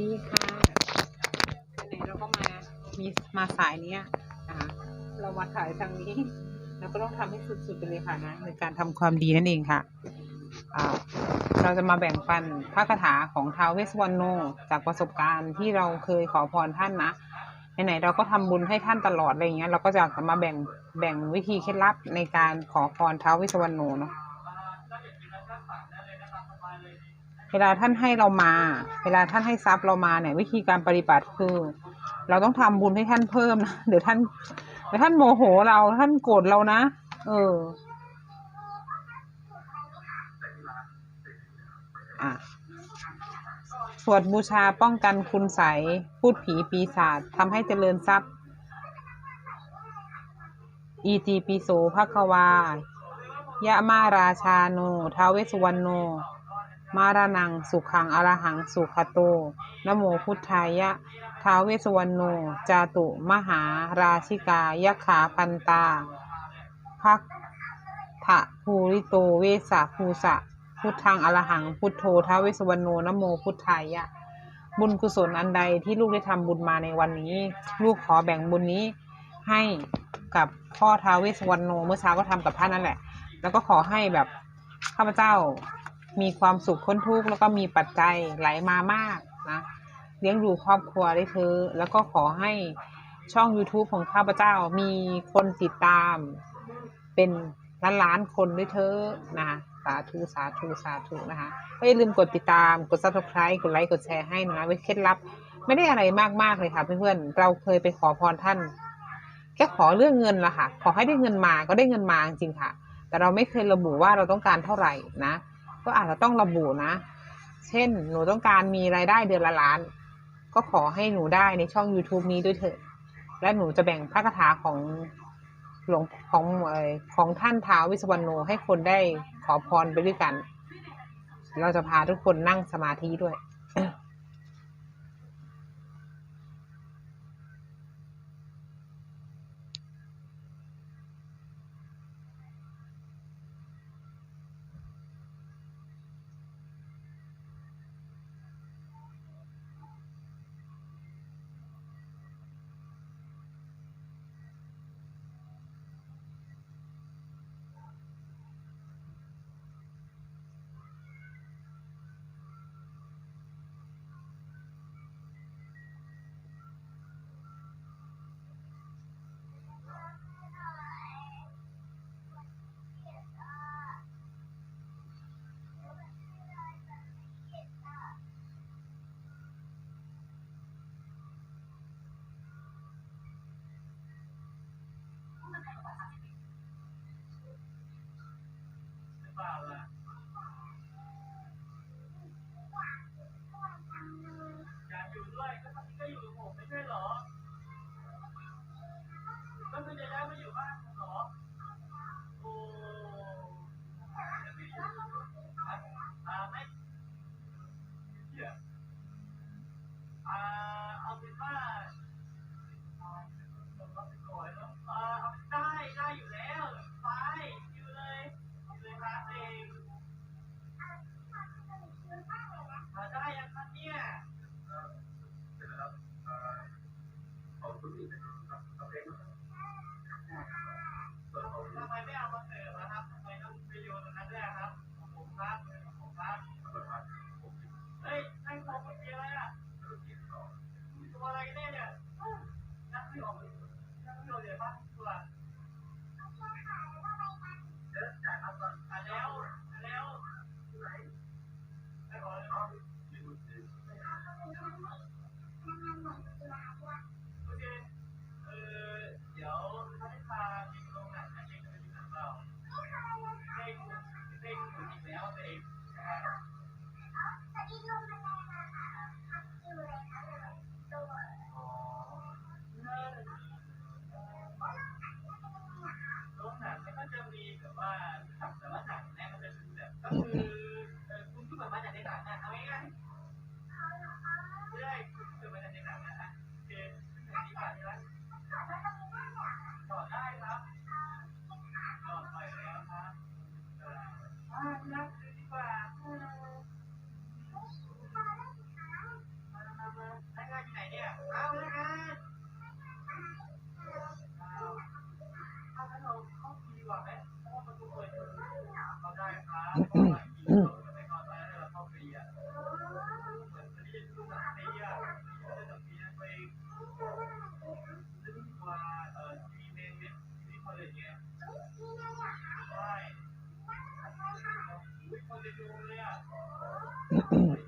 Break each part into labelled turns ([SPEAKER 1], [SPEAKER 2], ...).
[SPEAKER 1] ดีค่ะไหนเราก็มา มีมาสายเนี้ยนะคะเรามาถ่ายทางนี้ เราก็ต้องทำให้สุดๆไปเลยค่ะนะในการทำความดีนั่นเองค่ะเราจะมาแบ่งปันพระคาถาของท้าวเวสวรรณโนจากประสบการณ์ที่เราเคยขอพรท่านนะไหนๆเราก็ทำบุญให้ท่านตลอดอะไรอย่างเงี้ยเราก็จะมาแบ่งแบ่งวิธีเคล็ดลับในการขอพรท้าวเวสสวรรณโนเนาะ เวลาท่านให้เรามา เวลาท่านให้ทรัพย์เรามาเนี่ยวิธีการปฏิบัติคือ เราต้องทำบุญให้ท่านเพิ่มนะเดี๋ยวท่านเดี๋ยวท่านโมโหเราท่านโกรธเรานะเอออะสวดบูชาป้องกันคุณใสพูดผีปีศาจทำให้เจริญทรัพย์อีจีปิโสภควายะมาราชาโนทาวเวสสุวรรณโน มารานังสุขังอรหังสุขโตนโมพุทธายะ ท้าวเวสสุวรรณโนจาตุมหาราชิกายะขาพันตาพักทะภูริโตเวสะภูสะ พุทธังอรหังพุทโธท้าวเวสสุวรรณโนนโมพุทธายะ บุญกุศลอันใดที่ลูกได้ทำบุญมาในวันนี้ ลูกขอแบ่งบุญนี้ให้กับพ่อท้าวเวสสุวรรณโนเมื่อเช้าก็ทำกับท่านนั่นแหละ แล้วก็ขอให้แบบข้าพเจ้า มีความสุขพ้นทุกข์แล้วก็มีปัจจัยไหลมามากนะเลี้ยงดูครอบครัวได้เธอ แล้วก็ขอให้ช่อง YouTube ของข้าพเจ้ามีคนติดตาม เป็นล้านล้านๆคนด้วยเธอนะคะสาธุสาธุสาธุนะคะก็อย่าลืมกดติดตามกด subscribe กดไลค์กดแชร์ให้นะไว้เคล็ดลับไม่ได้อะไรมากๆเลยค่ะเพื่อนๆเราเคยไปขอพรท่านแค่ขอเรื่องเงินละค่ะ ขอให้ได้เงินมาก็ได้เงินมาจริงๆค่ะ แต่เราไม่เคยระบุว่าเราต้องการเท่าไหร่นะ ก็อาจจะต้องระบุนะ เช่น หนูต้องการมีรายได้เดือนละล้าน ก็ขอให้หนูได้ในช่อง YouTube นี้ด้วยเถอะ และหนูจะแบ่งพระคาถาของหลวงของของท่านท้าววิสวรรณโนให้คนได้ขอพรไปด้วยกัน เราจะพาทุกคนนั่งสมาธิด้วย เนี่ย へえ。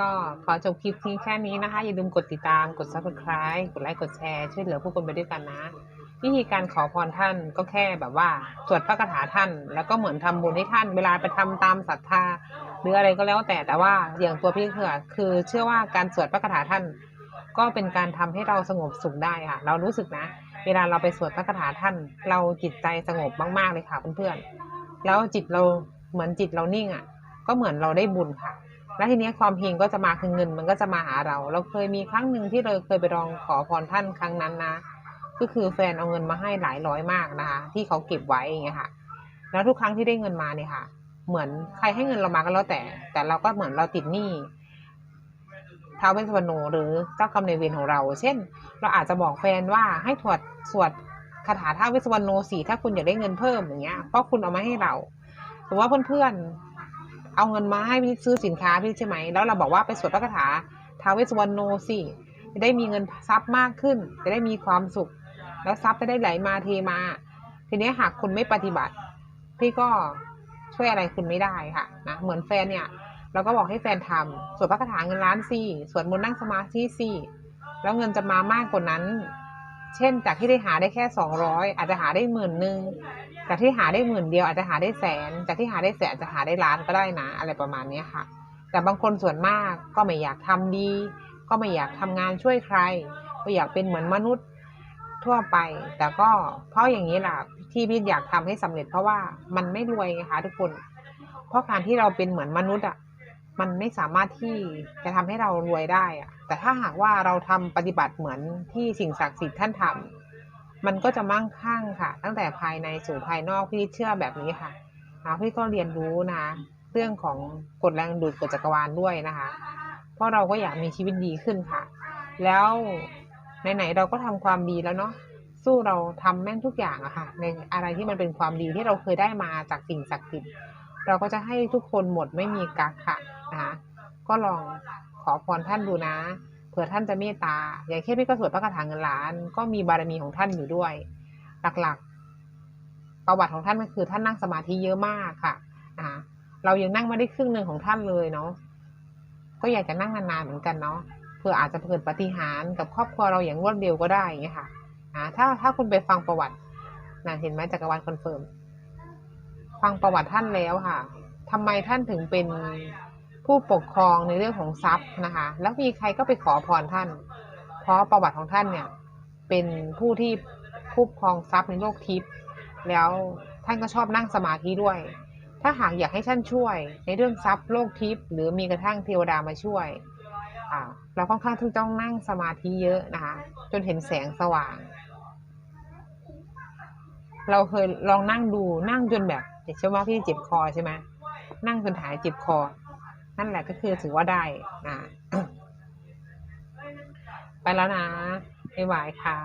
[SPEAKER 1] ก็ขอจบคลิปนี้แค่นี้นะคะ อย่าลืมกดติดตามกด subscribe กดไลค์กดแชร์ช่วยเหลือผู้คนไปด้วยกันนะ วิธีการขอพรท่านก็แค่แบบว่าสวดพระคาถาท่าน แล้วก็เหมือนทำบุญให้ท่านเวลาไปทำตามศรัทธา หรืออะไรก็แล้วแต่แต่ว่าอย่างตัวพี่เขือคือเชื่อว่าการสวดพระคาถาท่าน ก็เป็นการทำให้เราสงบสุขได้ค่ะ เรารู้สึกนะ เวลาเราไปสวดพระคาถาท่าน เราจิตใจสงบมากๆเลยค่ะเพื่อนๆแล้วจิตเราเหมือนจิตเรานิ่งอะ ก็เหมือนเราได้บุญค่ะ แล้วทีนี้ความเฮงก็จะมาคือเงิน มันก็จะมาหาเรา เราเคยมีครั้งหนึ่งที่เราเคยไปลองขอพรท่านครั้งนั้นนะ ก็คือแฟนเอาเงินมาให้หลายร้อยมากนะคะที่เขาเก็บไว้อย่างเงี้ยค่ะ แล้วทุกครั้งที่ได้เงินมาเนี่ยค่ะ เหมือนใครให้เงินเรามาก็แล้วแต่ แต่เราก็เหมือนเราติดหนี้ท้าวเวสสวรรณหรือเจ้ากรรมนายเวรของเรา เช่น เราอาจจะบอกแฟนว่าให้ถวดสวดคาถาท้าวเวสสวรรณสีถ้าคุณอยากได้เงินเพิ่มอย่างเงี้ยเพราะคุณเอามาให้เราหรือว่าเพื่อนๆ เอาเงินมาให้พี่ซื้อสินค้าพี่ใช่ไหม แล้วเราบอกว่าไปสวดพระคาถาท้าวเวสสวรรณสิจะได้มีเงินทรัพย์มากขึ้น จะได้มีความสุข แล้วทรัพย์จะได้ไหลมาเทมา ทีนี้หากคุณไม่ปฏิบัติ พี่ก็ช่วยอะไรคุณไม่ได้ค่ะนะเหมือนแฟนเนี่ยเราก็บอกให้แฟนทำสวดพระคาถาเงินล้านสี่สวดมนต์นั่งสมาธิสี่แล้วเงินจะมามากกว่านั้น เช่น จากที่ได้หาได้แค่สองร้อยอาจจะหาได้หมื่นหนึ่งจากที่หาได้หมื่นเดียวอาจจะหาได้แสน จากที่หาได้แสนอาจจะหาได้ล้านก็ได้นะ อะไรประมาณนี้ค่ะ แต่บางคนส่วนมากก็ไม่อยากทำดี ก็ไม่อยากทำงานช่วยใครก็อยากเป็นเหมือนมนุษย์ทั่วไป แต่ก็เพราะอย่างนี้แหละที่พี่อยากทำให้สำเร็จเพราะว่ามันไม่รวยไงคะทุกคน เพราะการที่เราเป็นเหมือนมนุษย์อะมันไม่สามารถที่จะทำให้เรารวยได้อะ แต่ถ้าหากว่าเราทำปฏิบัติเหมือนที่สิ่งศักดิ์สิทธิ์ท่านทำมันก็จะมั่งคั่งค่ะ ตั้งแต่ภายในสู่ภายนอกพี่เชื่อแบบนี้ค่ะพี่ก็เรียนรู้นะเรื่องของกฎแรงดูดกฎจักรวาลด้วยนะคะ เพราะเราก็อยากมีชีวิตดีขึ้นค่ะ แล้วไหนๆเราก็ทำความดีแล้วเนาะสู้เราทำแม่งทุกอย่างอะค่ะ ในอะไรที่มันเป็นความดีที่เราเคยได้มาจากสิ่งศักดิ์สิทธิ์เราก็จะให้ทุกคนหมดไม่มีกักค่ะนะคะก็ลอง ขอพรท่านดูนะเผื่อท่านจะเมตตาอย่างเช่นพี่ก็สวดพระคาถาเงินล้าน ก็มีบารมีของท่านอยู่ด้วย หลักๆ ประวัติของท่านก็คือท่านนั่งสมาธิเยอะมากค่ะนะคะเรายังนั่งไม่ได้ครึ่งหนึ่งของท่านเลยเนาะก็อยากจะนั่งนานๆเหมือนกันเนาะเพื่ออาจจะเกิดปฏิหารกับครอบครัวเราอย่างรวดเร็วก็ได้อย่างเงี้ยค่ะอ่าถ้าถ้าคุณไปฟังประวัตินะเห็นไหมจักรวาลคอนเฟิร์มฟังประวัติท่านแล้วค่ะทำไมท่านถึงเป็น ผู้ปกครองในเรื่องของทรัพย์นะคะ แล้วมีใครก็ไปขอพรท่าน เพราะประวัติของท่านเนี่ยเป็นผู้ที่ผู้ปกครองทรัพย์ในโลกทิพย์แล้วท่านก็ชอบนั่งสมาธิด้วย ถ้าหากอยากให้ท่านช่วย ในเรื่องทรัพย์โลกทิพย์หรือมีกระทั่งเทวดามาช่วยเราค่อนข้างที่ต้องนั่งสมาธิเยอะนะคะ จนเห็นแสงสว่าง เราเคยลองนั่งดูนั่งจนแบบเชื่อว่าพี่เจ็บคอใช่ไหมนั่งจนหายเจ็บคอ นั่นแหละก็คือถือว่าได้นะไปแล้วนะไม่ไหวค่ะ